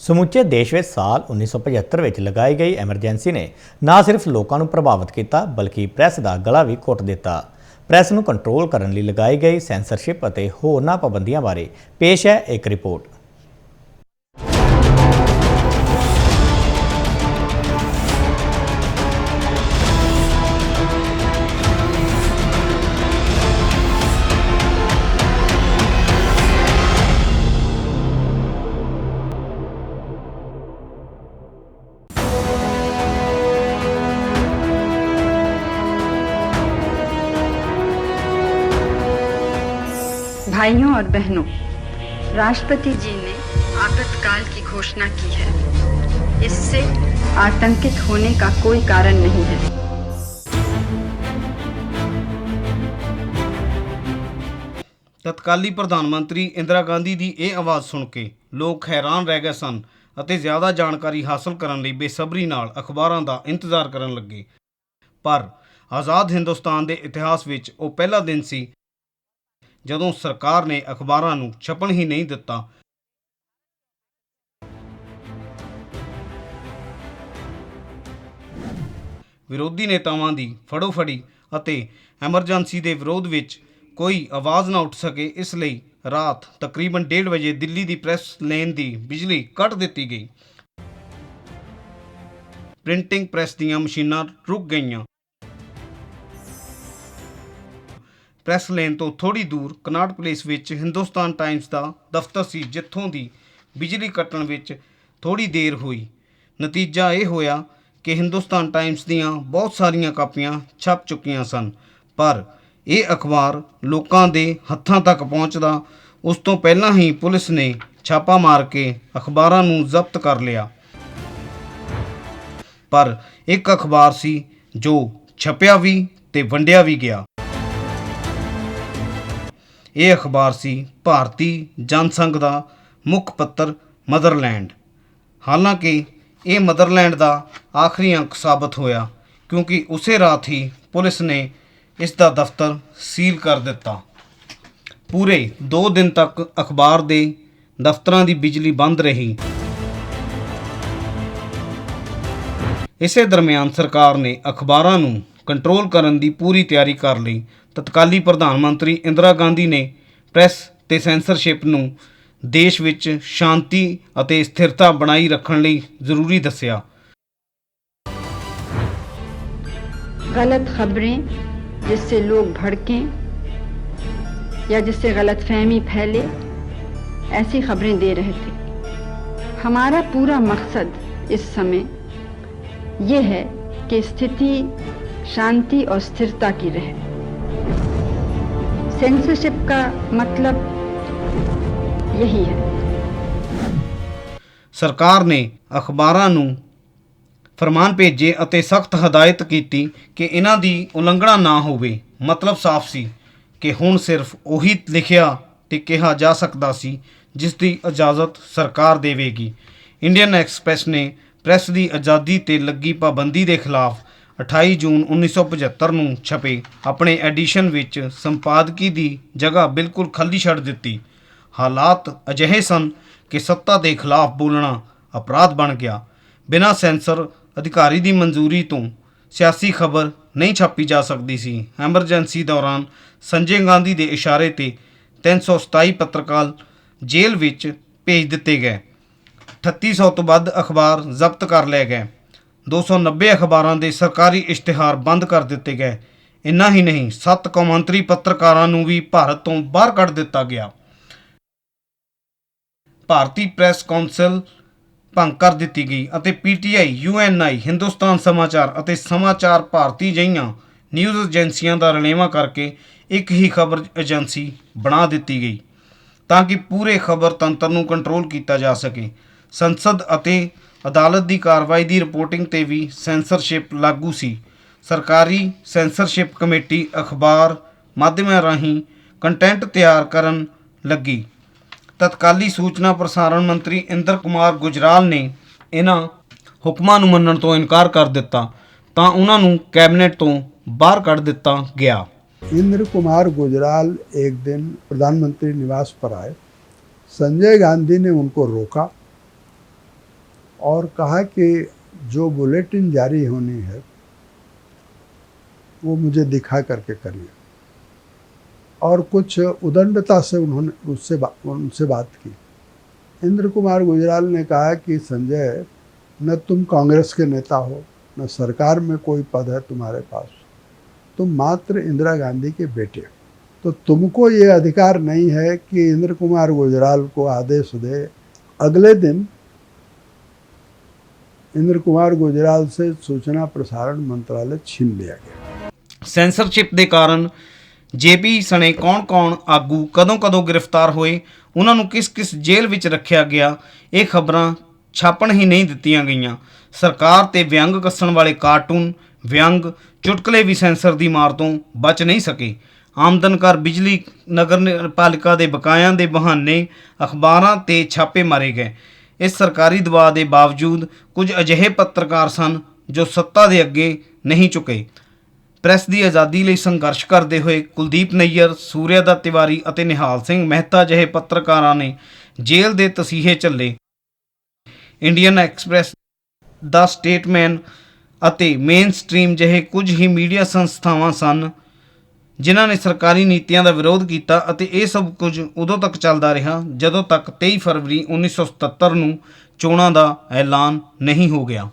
ਸਮੁੱਚੇ ਦੇਸ਼ ਵਿੱਚ ਸਾਲ 1975 ਵਿੱਚ ਲਗਾਈ ਗਈ ਐਮਰਜੈਂਸੀ ਨੇ ਨਾ ਸਿਰਫ ਲੋਕਾਂ ਨੂੰ ਪ੍ਰਭਾਵਿਤ ਕੀਤਾ, ਬਲਕਿ ਪ੍ਰੈਸ ਦਾ ਗਲਾ ਵੀ ਘੁੱਟ ਦਿੱਤਾ। ਪ੍ਰੈਸ ਨੂੰ ਕੰਟਰੋਲ ਕਰਨ ਲਈ ਲਗਾਈ ਗਈ ਸੈਂਸਰਸ਼ਿਪ ਅਤੇ ਹੋਰਨਾਂ ਪਾਬੰਦੀਆਂ ਬਾਰੇ ਪੇਸ਼ ਹੈ ਇੱਕ ਰਿਪੋਰਟ। भाइयों और बहनों राष्ट्रपति जी ने आपातकाल की घोषणा की है इससे आतंकित होने का कोई कारण नहीं है ਤਤਕਾਲੀ ਪ੍ਰਧਾਨ ਮੰਤਰੀ ਇੰਦਰਾ ਗਾਂਧੀ ਦੀ ਇਹ ਆਵਾਜ਼ ਸੁਣ ਕੇ ਲੋਕ ਹੈਰਾਨ ਰਹਿ ਗਏ ਸਨ ਅਤੇ ਜ਼ਿਆਦਾ ਜਾਣਕਾਰੀ ਹਾਸਲ ਕਰਨ ਲਈ ਬੇਸਬਰੀ ਨਾਲ ਅਖਬਾਰਾਂ ਦਾ ਇੰਤਜ਼ਾਰ ਕਰਨ ਲੱਗੇ ਪਰ ਆਜ਼ਾਦ ਹਿੰਦੁਸਤਾਨ ਦੇ ਇਤਿਹਾਸ ਵਿੱਚ ਉਹ ਪਹਿਲਾ ਦਿਨ ਸੀ ਜਦੋਂ ਸਰਕਾਰ ਨੇ ਅਖਬਾਰਾਂ ਨੂੰ ਛਪਣ ਹੀ ਨਹੀਂ ਦਿੱਤਾ। ਵਿਰੋਧੀ ਨੇਤਾਵਾਂ ਦੀ ਫੜੋਫੜੀ ਅਤੇ ਐਮਰਜੈਂਸੀ ਦੇ ਵਿਰੋਧ ਵਿੱਚ ਕੋਈ ਆਵਾਜ਼ ਨਾ ਉੱਠ ਸਕੇ, ਇਸ ਲਈ ਰਾਤ ਤਕਰੀਬਨ 1:30 ਵਜੇ ਦਿੱਲੀ ਦੀ ਪ੍ਰੈਸ ਲੇਨ ਦੀ ਬਿਜਲੀ ਕੱਟ ਦਿੱਤੀ ਗਈ। ਪ੍ਰਿੰਟਿੰਗ ਪ੍ਰੈਸ ਦੀਆਂ ਮਸ਼ੀਨਾਂ ਰੁਕ ਗਈਆਂ। ਪ੍ਰੈਸ ਲੇਨ ਤੋਂ ਥੋੜੀ ਦੂਰ ਕਨਾਟ ਪਲੇਸ ਵਿੱਚ ਹਿੰਦੁਸਤਾਨ ਟਾਈਮਸ ਦਾ ਦਫ਼ਤਰ ਸੀ, ਜਿੱਥੋਂ ਦੀ ਬਿਜਲੀ ਕੱਟਣ ਵਿੱਚ ਥੋੜੀ ਦੇਰ ਹੋਈ। ਨਤੀਜਾ ਇਹ ਹੋਇਆ ਕਿ ਹਿੰਦੁਸਤਾਨ ਟਾਈਮਸ ਦੀਆਂ ਬਹੁਤ ਸਾਰੀਆਂ ਕਾਪੀਆਂ ਛਪ ਚੁੱਕੀਆਂ ਸਨ, ਪਰ ਇਹ ਅਖਬਾਰ ਲੋਕਾਂ ਦੇ ਹੱਥਾਂ ਤੱਕ ਪਹੁੰਚਦਾ ਉਸ ਤੋਂ ਪਹਿਲਾਂ ਹੀ ਪੁਲਿਸ ਨੇ ਛਾਪਾ ਮਾਰ ਕੇ ਅਖਬਾਰਾਂ ਨੂੰ ਜ਼ਬਤ ਕਰ ਲਿਆ। ਪਰ ਇੱਕ ਅਖਬਾਰ ਸੀ ਜੋ ਛਪਿਆ ਵੀ ਤੇ ਵੰਡਿਆ ਵੀ ਗਿਆ। ਇਹ ਅਖਬਾਰ ਸੀ ਭਾਰਤੀ ਜਨਸੰਘ ਦਾ ਮੁੱਖ ਪੱਤਰ ਮਦਰਲੈਂਡ। ਹਾਲਾਂਕਿ ਇਹ ਮਦਰਲੈਂਡ ਦਾ ਆਖਰੀ ਅੰਕ ਸਾਬਤ ਹੋਇਆ ਕਿਉਂਕਿ ਉਸੇ ਰਾਤ ਹੀ ਪੁਲਿਸ ਨੇ ਇਸ ਦਾ ਦਫ਼ਤਰ ਸੀਲ ਕਰ ਦਿੱਤਾ। ਪੂਰੇ 2 ਦਿਨ ਤੱਕ ਅਖਬਾਰ ਦੇ ਦਫ਼ਤਰਾਂ ਦੀ ਬਿਜਲੀ ਬੰਦ ਰਹੀ। ਇਸੇ ਦਰਮਿਆਨ ਸਰਕਾਰ ਨੇ ਅਖਬਾਰਾਂ ਨੂੰ ਕੰਟਰੋਲ ਕਰਨ ਦੀ ਪੂਰੀ ਤਿਆਰੀ ਕਰ ਲਈ। ਤਤਕਾਲੀ ਪ੍ਰਧਾਨ ਮੰਤਰੀ ਇੰਦਰਾ ਗਾਂਧੀ ਨੇ ਪ੍ਰੈਸ ਤੇ ਸੈਂਸਰਸ਼ਿਪ ਨੂੰ ਦੇਸ਼ ਵਿੱਚ ਸ਼ਾਂਤੀ ਅਤੇ ਸਥਿਰਤਾ ਬਣਾਈ ਰੱਖਣ ਲਈ ਜ਼ਰੂਰੀ ਦੱਸਿਆ गलत खबरें जिससे लोग भड़कें या जिससे गलत फहमी फैले ऐसी खबरें दे रहे थे हमारा पूरा मकसद इस समय ये है कि स्थिति शांति और स्थिरता की रहे सेंसरशिप का मतलब यही है ਸਰਕਾਰ ਨੇ ਅਖਬਾਰਾਂ ਨੂੰ ਫਰਮਾਨ ਭੇਜੇ ਅਤੇ ਸਖਤ ਹਦਾਇਤ ਕੀਤੀ ਕਿ ਇਹਨਾਂ ਦੀ ਉਲੰਘਣਾ ਨਾ ਹੋਵੇ ਮਤਲਬ ਸਾਫ਼ ਸੀ ਕਿ ਹੁਣ ਸਿਰਫ ਉਹੀ ਲਿਖਿਆ ਤੇ ਕਿਹਾ ਜਾ ਸਕਦਾ ਸੀ ਜਿਸ ਦੀ ਇਜਾਜ਼ਤ ਸਰਕਾਰ ਦੇਵੇਗੀ ਇੰਡੀਅਨ ਐਕਸਪ੍ਰੈਸ ਨੇ ਪ੍ਰੈਸ ਦੀ ਆਜ਼ਾਦੀ ਤੇ ਲੱਗੀ ਪਾਬੰਦੀ ਦੇ ਖਿਲਾਫ 28 ਜੂਨ 1975 ਨੂੰ ਛਪੇ ਆਪਣੇ ਐਡੀਸ਼ਨ ਵਿੱਚ ਸੰਪਾਦਕੀ ਦੀ ਜਗ੍ਹਾ ਬਿਲਕੁਲ ਖਾਲੀ ਛੱਡ ਦਿੱਤੀ। ਹਾਲਾਤ ਅਜਿਹੇ ਸਨ ਕਿ ਸੱਤਾ ਦੇ ਖਿਲਾਫ ਬੋਲਣਾ ਅਪਰਾਧ ਬਣ ਗਿਆ। ਬਿਨਾਂ ਸੈਂਸਰ, ਅਧਿਕਾਰੀ ਦੀ ਮਨਜ਼ੂਰੀ ਤੋਂ ਸਿਆਸੀ ਖਬਰ ਨਹੀਂ ਛਾਪੀ ਜਾ ਸਕਦੀ ਸੀ। ਐਮਰਜੈਂਸੀ ਦੌਰਾਨ ਸੰਜੇ ਗਾਂਧੀ ਦੇ ਇਸ਼ਾਰੇ ਤੇ 327 ਪੱਤਰਕਾਰ ਜੇਲ੍ਹ ਵਿੱਚ ਭੇਜ ਦਿੱਤੇ ਗਏ। 3800 ਤੋਂ ਵੱਧ ਅਖਬਾਰ ਜ਼ਬਤ ਕਰ ਲਏ ਗਏ। 290 ਅਖਬਾਰਾਂ ਦੇ ਸਰਕਾਰੀ ਇਸ਼ਤਿਹਾਰ ਬੰਦ ਕਰ ਦਿੱਤੇ ਗਏ। ਇੰਨਾ ਹੀ ਨਹੀਂ, ਸੱਤ ਕੌਮਾਂਤਰੀ ਪੱਤਰਕਾਰਾਂ ਨੂੰ ਵੀ ਭਾਰਤ ਤੋਂ ਬਾਹਰ ਕੱਢ ਦਿੱਤਾ ਗਿਆ। ਭਾਰਤੀ ਪ੍ਰੈਸ ਕੌਂਸਲ ਭੰਗ ਕਰ ਦਿੱਤੀ ਗਈ ਅਤੇ ਪੀਟੀਆਈ ਯੂਐਨਆਈ ਹਿੰਦੁਸਤਾਨ ਸਮਾਚਾਰ ਅਤੇ ਸਮਾਚਾਰ ਭਾਰਤੀ ਜਿਹੀਆਂ ਨਿਊਜ਼ ਏਜੰਸੀਆਂ ਦਾ ਰਲੇਵਾ ਕਰਕੇ ਇੱਕ ਹੀ ਖਬਰ ਏਜੰਸੀ ਬਣਾ ਦਿੱਤੀ ਗਈ ਤਾਂ ਕਿ ਪੂਰੇ ਖਬਰ ਤੰਤਰ ਨੂੰ ਕੰਟਰੋਲ ਕੀਤਾ ਜਾ ਸਕੇ। ਸੰਸਦ ਅਤੇ ਅਦਾਲਤ ਦੀ ਕਾਰਵਾਈ ਦੀ ਰਿਪੋਰਟਿੰਗ ਤੇ ਵੀ ਸੈਂਸਰਸ਼ਿਪ ਲਾਗੂ ਸੀ ਸਰਕਾਰੀ ਸੈਂਸਰਸ਼ਿਪ ਕਮੇਟੀ ਅਖਬਾਰ ਮਾਧਿਅਮਾਂ ਰਾਹੀਂ ਕੰਟੈਂਟ ਤਿਆਰ ਕਰਨ ਲੱਗੀ ਤਤਕਾਲੀ ਸੂਚਨਾ ਪ੍ਰਸਾਰਣ ਮੰਤਰੀ ਇੰਦਰ ਕੁਮਾਰ ਗੁਜਰਾਲ ਨੇ ਇਹਨਾਂ ਹੁਕਮਾਂ ਨੂੰ ਮੰਨਣ ਤੋਂ ਇਨਕਾਰ ਕਰ ਦਿੱਤਾ ਤਾਂ ਉਹਨਾਂ ਨੂੰ ਕੈਬਨਿਟ ਤੋਂ ਬਾਹਰ ਕੱਢ ਦਿੱਤਾ ਗਿਆ इंद्र कुमार गुजराल एक दिन प्रधानमंत्री निवास पर आए संजय गांधी ने उनको रोका और कहा कि जो बुलेटिन जारी होनी है वो मुझे दिखा करके करिए। और कुछ उदंडता से उन्होंने उससे बा, उनसे बात की। इंद्र कुमार गुजराल ने कहा कि संजय न तुम कांग्रेस के नेता हो न सरकार में कोई पद है तुम्हारे पास। तुम मात्र इंदिरा गांधी के बेटे। हो तो तुमको ये अधिकार नहीं है कि इंद्र कुमार गुजराल को आदेश दे अगले दिन इंद्र कुमार गुजराल से सूचना प्रसारण मंत्रालय छीन लिया गया ਸੈਂਸਰਸ਼ਿਪ ਦੇ ਕਾਰਨ ਜੇਪੀ ਸਣੇ ਕੌਣ-ਕੌਣ ਆਗੂ ਕਦੋਂ-ਕਦੋਂ ਗ੍ਰਿਫਤਾਰ ਹੋਏ ਉਹਨਾਂ ਨੂੰ ਕਿਸ-ਕਿਸ ਜੇਲ੍ਹ ਵਿੱਚ ਰੱਖਿਆ ਗਿਆ ਇਹ ਖਬਰਾਂ ਛਾਪਣ ਹੀ ਨਹੀਂ ਦਿੱਤੀਆਂ ਗਈਆਂ ਸਰਕਾਰ ਤੇ ਵਿਅੰਗ ਕੱਸਣ ਵਾਲੇ ਕਾਰਟੂਨ ਵਿਅੰਗ ਚੁਟਕਲੇ ਵੀ ਸੈਂਸਰ ਦੀ ਮਾਰ ਤੋਂ ਬਚ ਨਹੀਂ ਸਕੇ ਆਮਦਨ ਕਰ ਬਿਜਲੀ ਨਗਰ ਨਿ- ਪਾਲਿਕਾ ਦੇ ਬਕਾਇਆਂ ਦੇ ਬਹਾਨੇ ਅਖਬਾਰਾਂ ਤੇ ਛਾਪੇ ਮਾਰੇ ਗਏ ਇਸ ਸਰਕਾਰੀ ਦਬਾਅ ਦੇ ਬਾਵਜੂਦ ਕੁਝ ਅਜਿਹੇ ਪੱਤਰਕਾਰ ਸਨ ਜੋ ਸੱਤਾ ਦੇ ਅੱਗੇ ਨਹੀਂ ਝੁਕੇ। ਪ੍ਰੈਸ ਦੀ ਆਜ਼ਾਦੀ ਲਈ ਸੰਘਰਸ਼ ਕਰਦੇ ਹੋਏ ਕੁਲਦੀਪ ਨਈਅਰ ਸੂਰਿਆ ਦਾ ਤਿਵਾਰੀ ਅਤੇ ਨਿਹਾਲ ਸਿੰਘ ਮਹਿਤਾ ਜਿਹੇ ਪੱਤਰਕਾਰਾਂ ਨੇ ਜੇਲ੍ਹ ਦੇ ਤਸੀਹੇ ਝੱਲੇ। ਇੰਡੀਅਨ ਐਕਸਪ੍ਰੈਸ ਦਾ ਸਟੇਟਮੈਨ ਅਤੇ ਮੇਨ ਸਟ੍ਰੀਮ ਜਿਹੇ ਕੁਝ ਹੀ ਮੀਡੀਆ ਸੰਸਥਾਵਾਂ ਸਨ ਜਿਨ੍ਹਾਂ ਨੇ ਸਰਕਾਰੀ ਨੀਤੀਆਂ ਦਾ ਵਿਰੋਧ ਕੀਤਾ ਅਤੇ ਇਹ ਸਭ ਕੁਝ ਉਦੋਂ ਤੱਕ ਚੱਲਦਾ ਰਿਹਾ ਜਦੋਂ ਤੱਕ 23 ਫਰਵਰੀ 1977 ਨੂੰ ਚੋਣਾਂ ਦਾ ਐਲਾਨ ਨਹੀਂ ਹੋ ਗਿਆ।